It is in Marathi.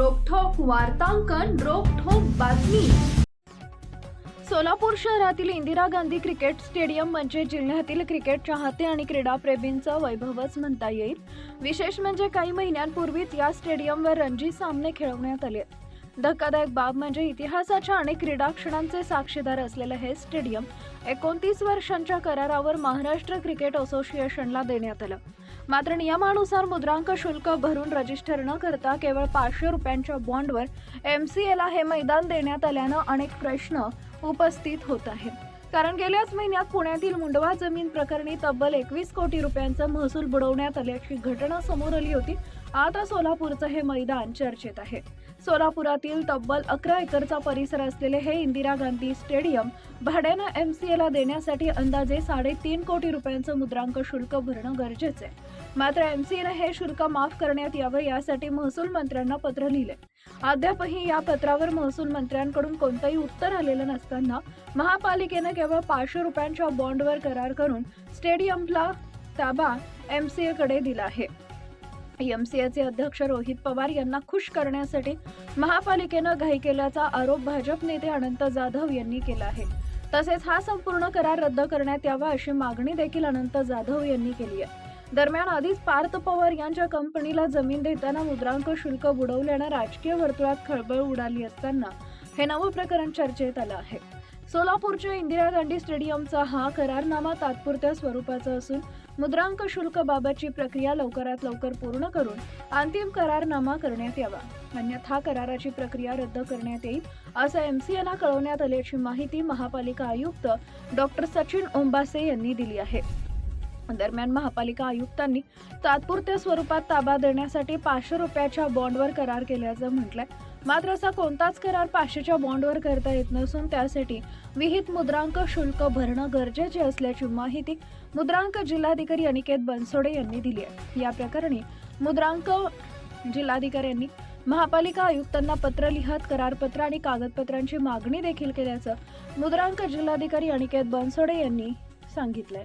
वार्तांकन रोखोक बातमी. सोलापूर शहरातील इंदिरा गांधी क्रिकेट स्टेडियम म्हणजे जिल्ह्यातील क्रिकेट चाहते आणि क्रीडाप्रेमींचं वैभवच म्हणता येईल. विशेष म्हणजे काही महिन्यांपूर्वीच या स्टेडियमवर रणजी सामने खेळवण्यात आले. धक्कादायक बाब म्हणजे इतिहासाच्या अनेक क्रीडा क्षणांचे साक्षीदार असलेलं हे स्टेडियम एकोणतीस वर्षांच्या करारावर महाराष्ट्र क्रिकेट असोसिएशनला देण्यात आलं. मात्र नियमानुसार मुद्रांक शुल्क भरून रजिस्टर न करता केवळ पाचशे रुपयांच्या बॉन्डवर एम सी एला हे मैदान देण्यात आल्यानं अनेक प्रश्न उपस्थित होत आहेत. कारण गेल्याच महिन्यात पुण्यातील मुंडवा जमीन प्रकरणी तब्बल एकवीस कोटी रुपयांचा महसूल बुडवण्यात आल्याची घटना समोर आली होती. आता सोलापूरचं हे मैदान चर्चेत आहे. सोलापुरातील तब्बल अकरा एकरचा परिसर असलेले हे इंदिरा गांधी स्टेडियम भाड्यानं एम सी एला देण्यासाठी अंदाजे साडेतीन कोटी रुपयांचं मुद्रांक शुल्क भरणं गरजेचं आहे. मात्र एम सी हे शुल्क माफ करण्यात यावं यासाठी महसूल मंत्र्यांना पत्र लिहिले. अद्यापही या पत्रावर महसूल मंत्र्यांकडून कोणतंही उत्तर आलेलं नसताना महापालिकेनं केवळ पाचशे रुपयांच्या बॉन्डवर करार करून स्टेडियमला ताबा एम सी एकडे दिला आहे. एम सी एचे अध्यक्ष रोहित पवार यांना खुश करण्यासाठी महापालिकेनं घाई केल्याचा आरोप भाजप नेते अनंत जाधव यांनी केला आहे. तसेच हा संपूर्ण करार रद्द करण्यात यावा अशी मागणी देखील अनंत जाधव यांनी केली आहे. दरम्यान आधीच पार्थ पवार यांच्या कंपनीला जमीन देताना मुद्रांक शुल्क बुडवल्यानं राजकीय वर्तुळात खळबळ उडाली असताना हे नवं प्रकरण चर्चेत आलं आहे. सोलापूरच्या इंदिरा गांधी स्टेडियमचा हा करारनामा तात्पुरत्या स्वरूपाचा असून मुद्रांक शुल्क बाबतची प्रक्रिया लवकरात लवकर पूर्ण करून अंतिम करारनामा करण्यात यावा. अन्यथा कराराची प्रक्रिया रद्द करण्यात येईल असं एमसीएला कळवण्यात आल्याची माहिती महापालिका आयुक्त डॉक्टर सचिन ओंबासे यांनी दिली आहे. दरम्यान महापालिका आयुक्तांनी तात्पुरत्या स्वरूपात ताबा देण्यासाठी पाचशे रुपयाच्या बॉन्डवर करार केल्याचं म्हटलंय. मात्र असा कोणताच करार पाचशेच्या बॉन्डवर करता येत नसून त्यासाठी विहित मुद्रांक शुल्क भरणं गरजेचे असल्याची माहिती मुद्रांक जिल्हाधिकारी अनिकेत बनसोडे यांनी दिली आहे. या प्रकरणी मुद्रांक जिल्हाधिकाऱ्यांनी महापालिका आयुक्तांना पत्र लिहत करारपत्र आणि कागदपत्रांची मागणी देखील केल्याचं मुद्रांक जिल्हाधिकारी अनिकेत बनसोडे यांनी सांगितलंय.